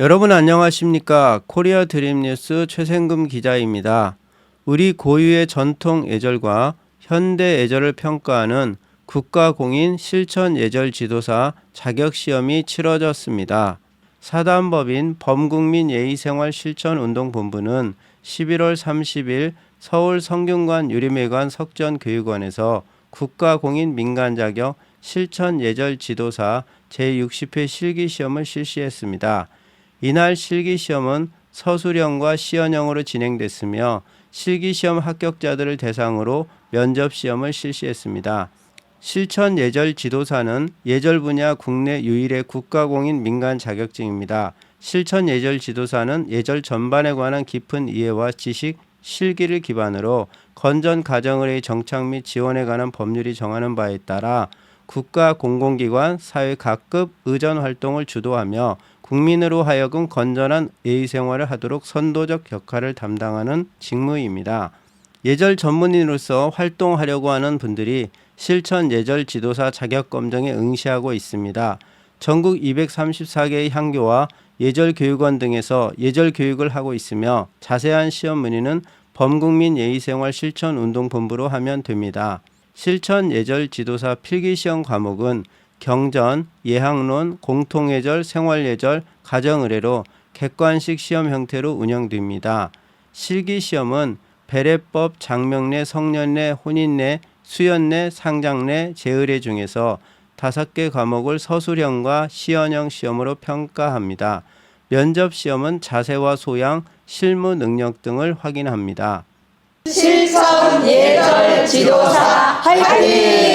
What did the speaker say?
여러분 안녕하십니까? 코리아 드림 뉴스 최생금 기자입니다. 우리 고유의 전통 예절과 현대 예절을 평가하는 국가공인 실천 예절 지도사 자격 시험이 치러졌습니다. 사단법인 범국민 예의생활 실천 운동 본부는 11월 30일 서울 성균관 유림회관 석전 교육원에서 국가공인 민간 자격 실천 예절 지도사 제60회 실기 시험을 실시했습니다. 이날 실기 시험은 서술형과 시연형으로 진행됐으며 실기 시험 합격자들을 대상으로 면접 시험을 실시했습니다. 실천 예절 지도사는 예절 분야 국내 유일의 국가공인 민간 자격증입니다. 실천 예절 지도사는 예절 전반에 관한 깊은 이해와 지식, 실기를 기반으로 건전 가정의례 정착 및 지원에 관한 법률이 정하는 바에 따라 국가 공공기관 사회 각급 의전 활동을 주도하며 국민으로 하여금 건전한 예의 생활을 하도록 선도적 역할을 담당하는 직무입니다. 예절 전문인으로서 활동하려고 하는 분들이 실천 예절 지도사 자격 검정에 응시하고 있습니다. 전국 234개의 향교와 예절 교육원 등에서 예절 교육을 하고 있으며 자세한 시험 문의는 범국민 예의생활 실천 운동 본부로 하면 됩니다. 실천 예절 지도사 필기 시험 과목은 경전, 예학론, 공통예절, 생활예절, 가정의례로 객관식 시험 형태로 운영됩니다. 실기 시험은 배례법, 장명례, 성년례, 혼인례, 수연례, 상장례, 제의례 중에서 다섯 개 과목을 서술형과 시연형 시험으로 평가합니다. 면접 시험은 자세와 소양, 실무 능력 등을 확인합니다. 실천 예절 지도사 화이팅!